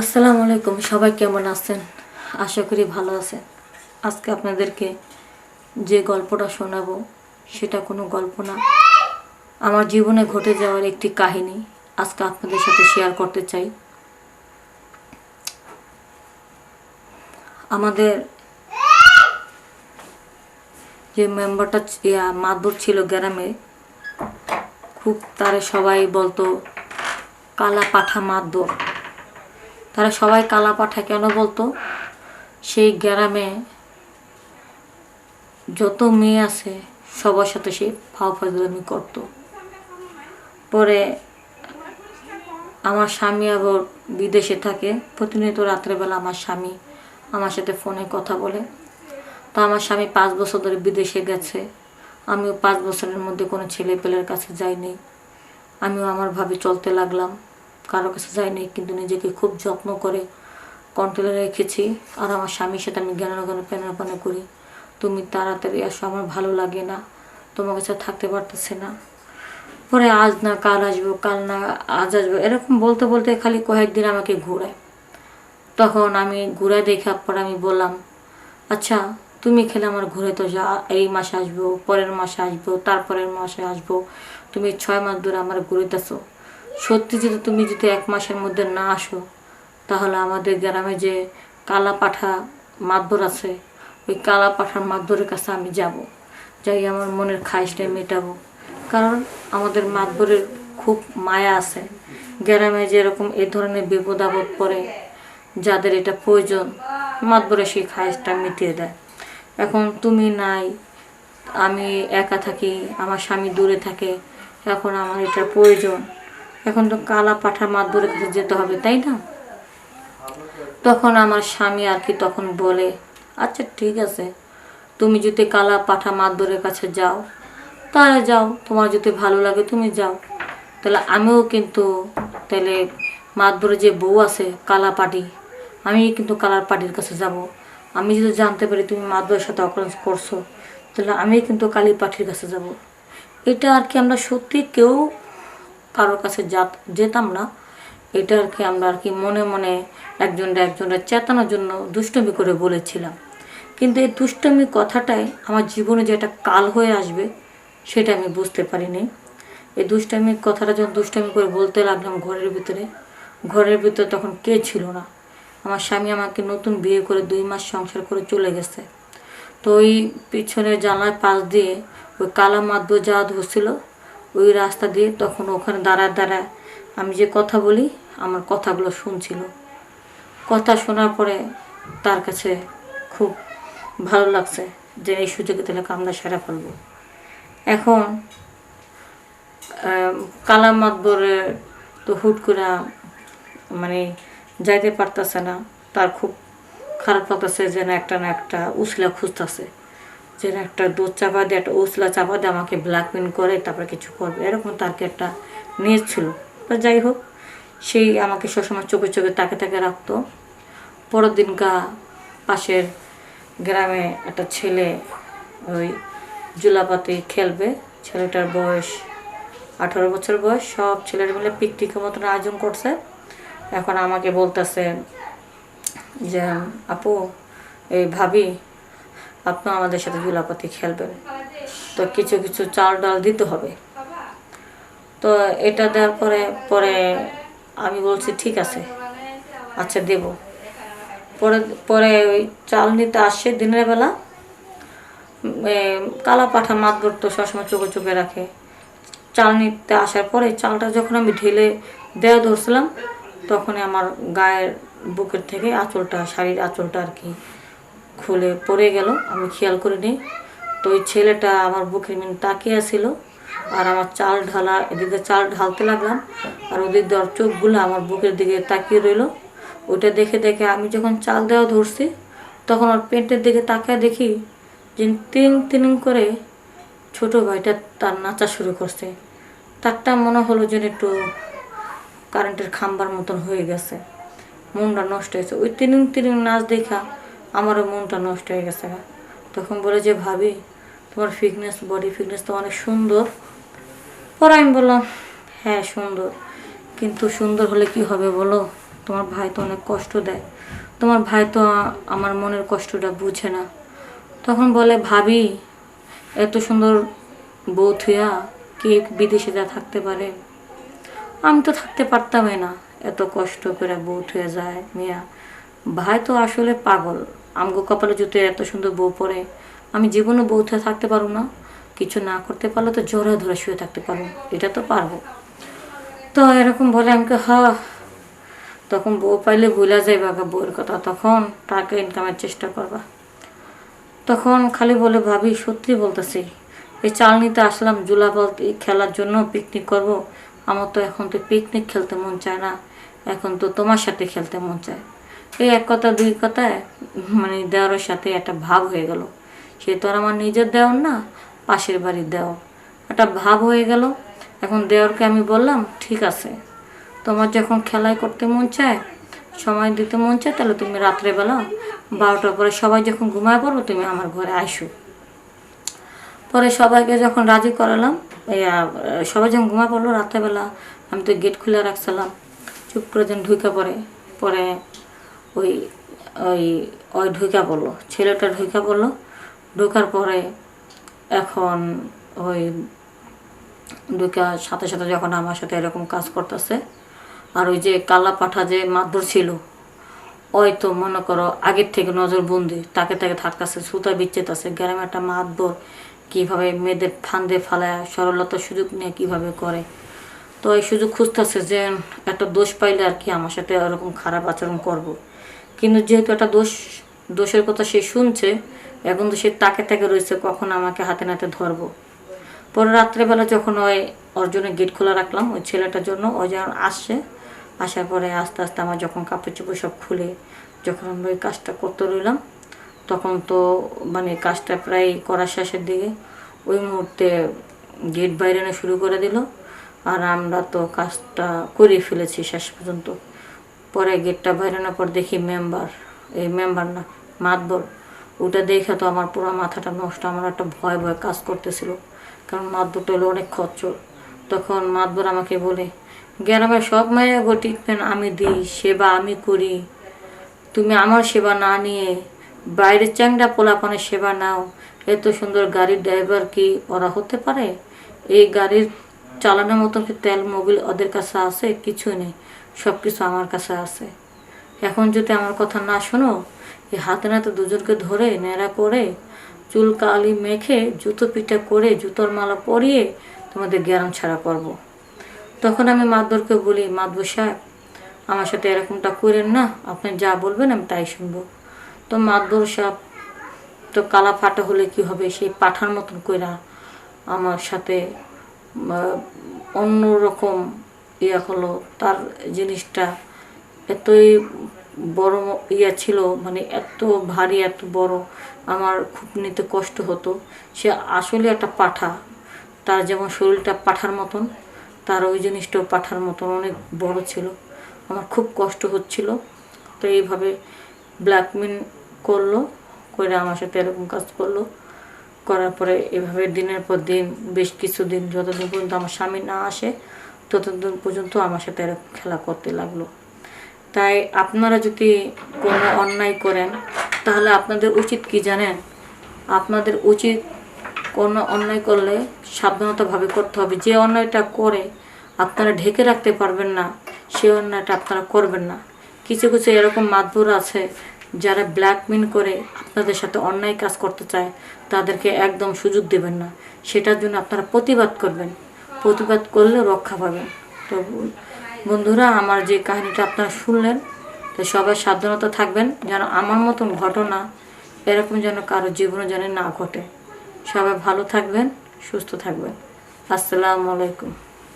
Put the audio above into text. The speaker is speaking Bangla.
আসসালামু আলাইকুম, সবাই কেমন আছেন? আশা করি ভালো আছেন। আজকে আপনাদেরকে যে গল্পটা শোনাবো, সেটা কোনো গল্প না। আমার জীবনে ঘটে যাওয়ার একটি কাহিনী আজকে আপনাদের সাথে শেয়ার করতে চাই। আমাদের যে মেম্বারটা মাদুর ছিল গ্রামে, খুব তারা সবাই বলতো, কালা পাঠা মাদুর তারা সবাই কালা পাঠা কেন বলতো? সেই গ্রামে যত মেয়ে আছে, সবার সাথে সে ফাও ফাজলামি করতো। পরে আমার স্বামী আবার বিদেশে থাকে। প্রতিনিয়ত রাত্রেবেলা আমার স্বামী আমার সাথে ফোনে কথা বলে। তো আমার স্বামী পাঁচ বছর ধরে বিদেশে গেছে। আমিও পাঁচ বছরের মধ্যে কোনো ছেলে পেলের কাছে যাইনি। আমিও আমার ভাবে চলতে লাগলাম। কারও কাছে যাইনি কিন্তু নিজেকে খুব যত্ন করে কন্ট্রোলে রেখেছি। আর আমার স্বামীর সাথে আমি জ্ঞান জ্ঞান প্যানা প্যানা করি। তুমি তাড়াতাড়ি আসো, আমার ভালো লাগে না। তোমার কাছে থাকতে পারতেছে না। পরে আজ না, কাল আসব, কাল না, আজ আসব, এরকম বলতে বলতে খালি কয়েকদিন আমাকে ঘুরায়। তখন আমি ঘুরে দেখার পর আমি বললাম আচ্ছা তুমি খেলে আমার ঘুরে তো যা, এই মাসে আসব, পরের মাসে আসব, তারপরের মাসে আসব। তুমি ছয় মাস ধরে আমার ঘুরেতেছো। সত্যি যদি তুমি যদি এক মাসের মধ্যে না আসো, তাহলে আমাদের গ্রামে যে কালা পাঠা মাদবর আছে, ওই কালা পাঠার মাদবরের কাছে আমি যাব। যাই আমার মনের খাইশটা মেটাবো। কারণ আমাদের মাদবরের খুব মায়া আছে। গ্রামে যেরকম এ ধরনের বিপদ আপদ পড়ে, যাদের এটা প্রয়োজন মাতবরে সেই খায়েসটা মিটিয়ে দেয়। এখন তুমি নাই, আমি একা থাকি, আমার স্বামী দূরে থাকে, এখন আমার এটা প্রয়োজন। এখন তো কালা পাঠা মাতবরের কাছে যেতে হবে, তাই না? তখন আমার স্বামী আর কি তখন বলে আচ্ছা ঠিক আছে, তুমি যদি কালা পাঠা মাতবরের কাছে যাও, তাহলে যাও, তোমার যদি ভালো লাগে তুমি যাও। তাহলে আমিও কিন্তু, তাহলে মাতবরে যে বউ আছে কালা পাটি আমি কিন্তু কালার পাটির কাছে যাব। আমি যদি জানতে পারি তুমি মাদুরের সাথে অকরেন্স করছ, তাহলে আমি কিন্তু কালী পাঠির কাছে যাব। এটা আর কি আমরা সত্যি কেউ কারোর কাছে যেতাম না। এটা আর কি আমরা আর কি মনে মনে একজনটা একজনটা চেতানোর জন্য দুষ্টমি করে বলেছিলাম। কিন্তু এই দুষ্টমি কথাটাই আমার জীবনে যে একটা কাল হয়ে আসবে, সেটা আমি বুঝতে পারিনি। এই দুষ্টামির কথাটা যখন দুষ্টামি করে বলতে লাগলাম ঘরের ভিতরে ঘরের ভিতরে তখন কে ছিল না? আমার স্বামী আমাকে নতুন বিয়ে করে দুই মাস সংসার করে চলে গেছে। তো ওই পিছনের জানলার পাশ দিয়ে ওই কালা মাদ্য যাওয়া ধরছিল ওই রাস্তা দিয়ে তখন ওখানে দাঁড়ায় দাঁড়ায় আমি যে কথা বলি, আমার কথাগুলো শুনছিল। কথা শোনার পরে তার কাছে খুব ভালো লাগছে যে এই সুযোগে তাহলে কামনা সেরা ফেলব। এখন কালাম কালা মাতবরে তো হুট করে মানে যাইতে পারতেছে না, তার খুব খারাপ লাগতেছে যে না একটা না একটা উসলা খুঁজতেছে। যে একটা দুধ চাপা দিয়ে একটা উসলা চাপা দিয়ে আমাকে ব্ল্যাকমেল করে তারপরে কিছু করবে। এরকম তার কি একটা নিয়ে ছিল। তা যাই হোক, সেই আমাকে সবসময় চোখে চোখে তাকে তাকে রাখতো। পরের দিন গা পাশের গ্রামে একটা ছেলে ওই জুলাপাতি খেলবে। ছেলেটার বয়স আঠারো বছর বয়স। সব ছেলের মিলে পিকনিকের মতন আয়োজন করছে। এখন আমাকে বলতেছে যে, আপু, এই ভাবি আপনি আমাদের সাথে জুলাপাতি খেলবেন। তো কিছু কিছু চাল ডাল দিতে হবে। তো এটা দেওয়ার পরে পরে আমি বলছি, ঠিক আছে আচ্ছা দেব। পরে পরে ওই চাল নিতে আসছে দিনের বেলা। কালা পাঠা মাতবর তো সবসময় চোখে চোখে রাখে। চাল নিতে আসার পরে চালটা যখন আমি ঢেলে দেওয়া ধরছিলাম তখন আমার গায়ের বুকের থেকে আঁচলটা, শাড়ির আঁচলটা আর কি খুলে পড়ে গেল, আমি খেয়াল করিনি। তো ওই ছেলেটা আমার বুকের মিন তাকিয়ে ছিল আর আমার চাল ঢালা, এদিকে চাল ঢালতে লাগলাম আর ওদের দেওয়ার চোখগুলো আমার বুকের দিকে তাকিয়ে রইল। ওটা দেখে দেখে আমি যখন চাল দেওয়া ধরছি, তখন ওর পেটের দিকে তাকিয়ে দেখি যে তিন তিন করে ছোট ভাইটা তার নাচা শুরু করছে। তারটা মনে হলো যেন একটু কারেন্টের খাম্বার মতন হয়ে গেছে। মনটা নষ্ট হয়েছে। ওই তিনিং তিনিং নাচ দেখা আমারও মনটা নষ্ট হয়ে গেছে তখন বলে যে, ভাবি, তোমার ফিটনেস বডি ফিটনেস তো অনেক সুন্দর। পরে আমি বললাম হ্যাঁ সুন্দর। কিন্তু সুন্দর হলে কি হবে বলো? তোমার ভাই তো অনেক কষ্ট দেয়। তোমার ভাই তো আমার মনের কষ্টটা বুঝে না। তখন বলে, ভাবি, এত সুন্দর বউ থুয়া কে বিদেশে যা থাকতে পারে? আমি তো থাকতে পারতামই না। এত কষ্ট করে বউ থুয়ে যায় মিয়া। ভাই তো আসলে পাগল। আমগো কপালে যদি এত সুন্দর বউ পড়ে আমি জীবনে বউ থাকতে পারব না। কিছু না করতে পারলে তো জোরে ধরে শুয়ে থাকতে পারব, এটা তো পারব। তো এরকম বলে আমাকে, হ। তখন বউ পাইলে ভুলা যায় বাবা বউয়ের কথা, তখন টাকা ইনকামের চেষ্টা করবা। তখন খালি বলে, ভাবি, সত্যি বলতেছি, এই চাল নিতে আসলাম জুলাবল খেলার জন্য পিকনিক করব। আমার তো এখন তো পিকনিক খেলতে মন চায় না, এখন তো তোমার সাথে খেলতে মন চায়। এই এক কথা, দুই কথায় মানে দেওয়ারের সাথে একটা ভাব হয়ে গেল। সে তো আর আমার নিজের দেওয়ার না, পাশের বাড়ির দেওয়ার। একটা ভাব হয়ে গেল। এখন দেওয়ারকে আমি বললাম, ঠিক আছে। তোমার যখন খেলাই করতে মন চায়, সময় দিতে মন চায়, তাহলে তুমি রাত্রেবেলা বারোটার পরে সবাই যখন ঘুমায় পড়ব, তুমি আমার ঘরে আসো পরে সবাইকে যখন রাজি করালাম সবাই যখন ঘুমা পড়ল রাত্রেবেলা, আমি তো গেট খুলে রাখছিলাম। চুপ করে যেন ঢুকে পড়ে। পরে ওই ওই ওই ঢুকা পড়ল। ছেলেটা ঢুকা পড়ল। ঢোকার পরে এখন ওই ঢুকার সাথে সাথে যখন আমার সাথে এরকম কাজ করতেছে, আর ওই যে কালা পাঠা যে মারধর ছিল, ওই তো মনে করো আগের থেকে নজরবন্দি, তাকে তাকে থাকতেছে সুতা বিচ্ছেদ আছে গ্রামে একটা মাতবর কীভাবে মেয়েদের ফান্দে ফালায় সরলতার সুযোগ নিয়ে কীভাবে করে। তো এই সুযোগ খুঁজতেছে যে একটা দোষ পাইলে আর কি আমার সাথে এরকম খারাপ আচরণ করব। কিন্তু যেহেতু একটা দোষ, দোষের কথা সে শুনছে, এখন তো সে তাকে তাকে রয়েছে, কখন আমাকে হাতে নাতে ধরবো? পরে রাত্রেবেলা যখন ওই অর্জুনের গেট খোলা রাখলাম, ওই ছেলেটার জন্য ও যখন আসছে। আসার পরে আস্তে আস্তে আমার যখন কাপড় চোপড় সব খুলে যখন আমরা ওই কাজটা করতে রইলাম, তখন তো মানে কাজটা প্রায় করা শেষের দিকে ওই মুহূর্তে গেট বাইরানো শুরু করে দিল। আর আমরা তো কাজটা করে ফেলেছি শেষ পর্যন্ত। পরে গেটটা বাইরানোর পর দেখি মেম্বার, এই মেম্বার না, মাতবর। ওটা দেখে তো আমার পুরো মাথাটা নষ্ট, আমার একটা ভয় ভয় কাজ করতেছিল, কারণ মাতবরটা হলো অনেক খরচর তখন মাতবর আমাকে বলে, গ্রামের সব মায়ের ট্রিটমেন্ট আমি দিই, সেবা আমি করি। তুমি আমার সেবা না নিয়ে বাইরের চ্যাংড়া পোলাপানের সেবা নাও। এত সুন্দর গাড়ির ড্রাইভার কি ওরা হতে পারে? এই গাড়ির চালানোর মতন তেল, মোবিল ওদের কাছে আছে? কিছু নেই। সব কিছু আমার কাছে আছে। এখন যদি আমার কথা না শোনো এই হাতে নাতে দুজনকে ধরে, নেড়া করে, চুল কালি মেখে, জুতো পিঠা করে, জুতোর মালা পরিয়ে তোমাদের জ্ঞান ছাড়া করব। তখন আমি মাদবরকে বলি, মাদবর সাহেব, আমার সাথে এরকমটা করেন না। আপনি যা বলবেন আমি তাই শুনব। তো মাদবর সাহেব, তো কালা ফাটা হলে কি হবে? সেই পাঠার মতন কইরা আমার সাথে অন্য রকম ইয়া হলো তার জিনিসটা এতই বড় ইয়া ছিল মানে এত ভারী, এত বড়, আমার খুব নিতে কষ্ট হতো। সে আসলে একটা পাঠা, তার যেমন শরীরটা পাঠার মতন, তার ওই জিনিসটাও পাঠার মতন অনেক বড় ছিল, আমার খুব কষ্ট হচ্ছিল। তো এইভাবে ব্ল্যাকমেল করল, করে আমার সাথে এরকম কাজ করল। করার পরে এভাবে দিনের পর দিন, বেশ কিছুদিন, যতদিন পর্যন্ত আমার স্বামী না আসে ততদিন পর্যন্ত আমার সাথে এরকম খেলা করতে লাগল। তাই আপনারা যদি কোনো অন্যায় করেন, তাহলে আপনাদের উচিত কি জানেন? আপনাদের উচিত কোনো অন্যায় করলে সাবধানতাভাবে করতে হবে। যে অন্যায়টা করে আপনারা ঢেকে রাখতে পারবেন না, সে অন্যায়টা আপনারা করবেন না। কিছু কিছু এরকম মাতবর আছে, যারা ব্ল্যাকমেল করে আপনাদের সাথে অন্যায় কাজ করতে চায়, তাদেরকে একদম সুযোগ দেবেন না। সেটার জন্য আপনারা প্রতিবাদ করবেন। প্রতিবাদ করলে রক্ষা পাবেন তো বন্ধুরা, আমার যে কাহিনিটা আপনারা শুনলেন, তো সবাই সাবধানতা থাকবেন যেন আমার মতন ঘটনা এরকম যেন কারও জীবনে যেন না ঘটে। সবাই ভালো থাকবেন, সুস্থ থাকবেন। আসসালামু আলাইকুম।